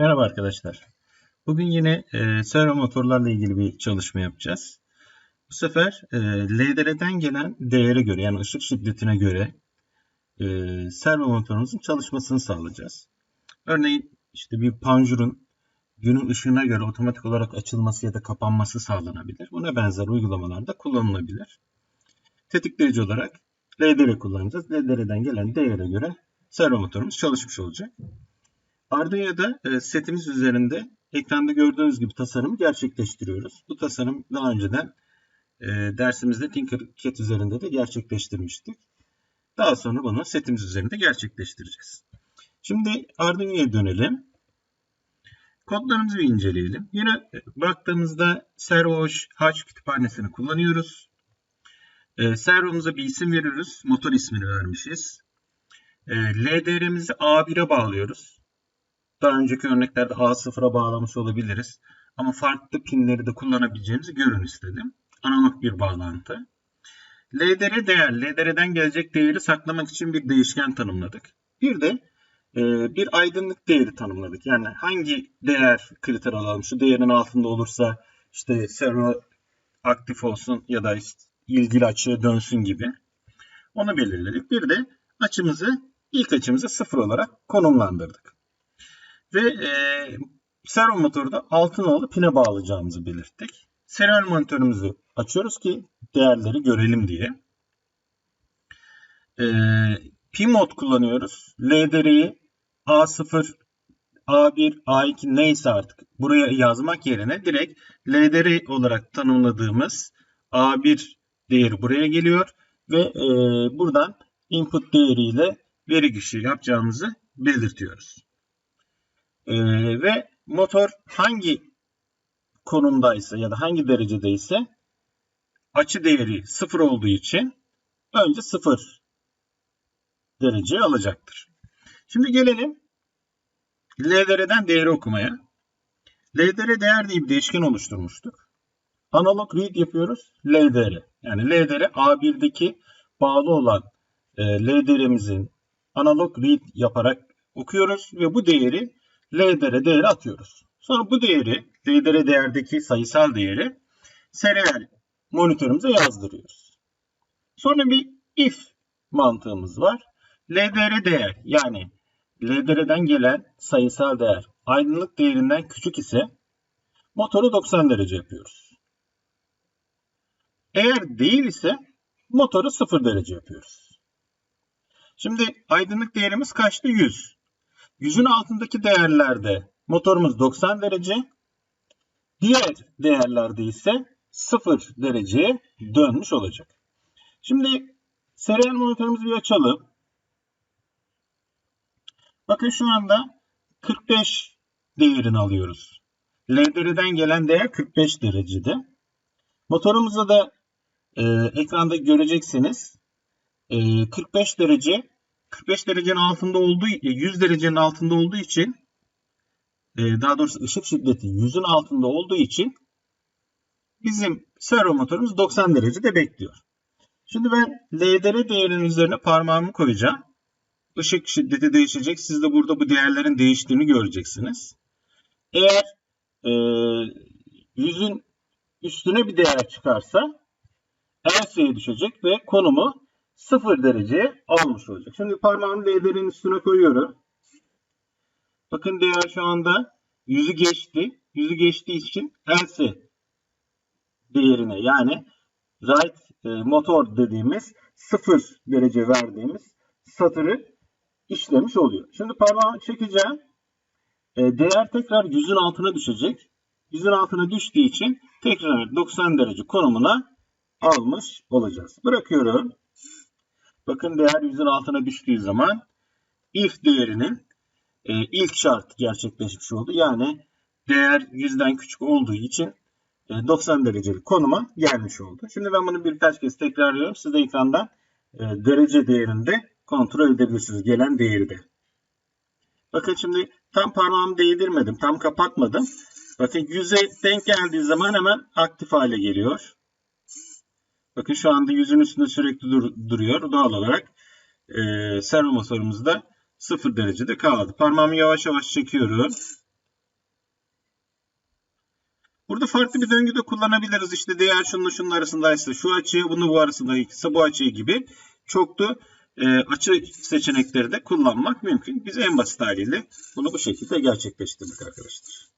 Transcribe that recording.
Merhaba arkadaşlar. Bugün yine e, servo motorlarla ilgili bir çalışma yapacağız. Bu sefer e, LDR'den gelen değere göre yani ışık şiddetine göre e, servo motorumuzun çalışmasını sağlayacağız. Örneğin işte bir panjurun günün ışığına göre otomatik olarak açılması ya da kapanması sağlanabilir. Buna benzer uygulamalarda kullanılabilir. Tetikleyici olarak LDR kullanacağız. LDR'den gelen değere göre servo motorumuz çalışmış olacak. Arduino'da e, setimiz üzerinde ekranda gördüğünüz gibi tasarımı gerçekleştiriyoruz. Bu tasarım daha önceden e, dersimizde Tinkercad üzerinde de gerçekleştirmiştik. Daha sonra bunu setimiz üzerinde gerçekleştireceğiz. Şimdi Arduino'ya dönelim. Kodlarımızı bir inceleyelim. Yine e, baktığımızda Servoş Haç kütüphanesini kullanıyoruz. E, servomuza bir isim veriyoruz. Motor ismini vermişiz. E, LDR'mizi A1'e bağlıyoruz. Daha önceki örneklerde A0'a bağlamış olabiliriz. Ama farklı pinleri de kullanabileceğimizi görün istedim. Analog bir bağlantı. LDR değer, LDR'den gelecek değeri saklamak için bir değişken tanımladık. Bir de e, bir aydınlık değeri tanımladık. Yani hangi değer kriter alalım? Şu değerin altında olursa işte servo aktif olsun ya da işte ilgili açıya dönsün gibi. Onu belirledik. Bir de açımızı ilk açımızı sıfır olarak konumlandırdık. Ve e, servo motoru da altın nolu pine bağlayacağımızı belirttik. Serial monitörümüzü açıyoruz ki değerleri görelim diye. E, pin mod kullanıyoruz. LDR'yi A0, A1, A2 neyse artık buraya yazmak yerine direkt LDR olarak tanımladığımız A1 değeri buraya geliyor ve e, buradan input değeriyle veri girişi yapacağımızı belirtiyoruz. Ee, ve motor hangi konumdaysa ya da hangi derecedeyse açı değeri sıfır olduğu için önce sıfır dereceyi alacaktır. Şimdi gelelim LDR'den değeri okumaya. LDR değer diye bir değişken oluşturmuştuk. Analog read yapıyoruz. LDR. Yani LDR A1'deki bağlı olan e, LDR'mizin analog read yaparak okuyoruz ve bu değeri LDR değeri atıyoruz. Sonra bu değeri, LDR değerdeki sayısal değeri serial monitörümüze yazdırıyoruz. Sonra bir if mantığımız var. LDR değer yani LDR'den gelen sayısal değer aydınlık değerinden küçük ise motoru 90 derece yapıyoruz. Eğer değil ise motoru 0 derece yapıyoruz. Şimdi aydınlık değerimiz kaçtı? 100. Yüzün altındaki değerlerde motorumuz 90 derece. Diğer değerlerde ise 0 dereceye dönmüş olacak. Şimdi serial monitörümüzü bir açalım. Bakın şu anda 45 değerini alıyoruz. LDR'den gelen değer 45 derecede. Motorumuzda da e, ekranda göreceksiniz. E, 45 derece 45 derecenin altında olduğu 100 derecenin altında olduğu için e, daha doğrusu ışık şiddeti 100'ün altında olduğu için bizim servo motorumuz 90 derecede bekliyor. Şimdi ben LDR değerinin üzerine parmağımı koyacağım. Işık şiddeti değişecek. Siz de burada bu değerlerin değiştiğini göreceksiniz. Eğer e, 100'ün üstüne bir değer çıkarsa LC'ye düşecek ve konumu 0 derece almış olacak. Şimdi parmağımı LDR'in üstüne koyuyorum. Bakın değer şu anda 100'ü geçti. 100'ü geçtiği için else değerine yani right e, motor dediğimiz 0 derece verdiğimiz satırı işlemiş oluyor. Şimdi parmağımı çekeceğim. E, değer tekrar 100'ün altına düşecek. 100'ün altına düştüğü için tekrar 90 derece konumuna almış olacağız. Bırakıyorum. Bakın değer 100'ün altına düştüğü zaman if değerinin e, ilk şart gerçekleşmiş oldu. Yani değer 100'den küçük olduğu için e, 90 derecelik konuma gelmiş oldu. Şimdi ben bunu birkaç kez tekrarlıyorum. Siz de ekrandan e, derece değerinde kontrol edebilirsiniz gelen değeri de. Bakın şimdi tam parmağımı değdirmedim. Tam kapatmadım. Bakın 100'e denk geldiği zaman hemen aktif hale geliyor. Bakın şu anda yüzün üstünde sürekli dur duruyor. Doğal olarak e, servo motorumuz da 0 derecede kaldı. Parmağımı yavaş yavaş çekiyorum. Burada farklı bir döngü de kullanabiliriz. İşte diğer şununla şunun arasındaysa şu açıyı, bunu bu arasındaysa bu açıyı gibi çoklu e, açı seçenekleri de kullanmak mümkün. Biz en basit haliyle bunu bu şekilde gerçekleştirdik arkadaşlar.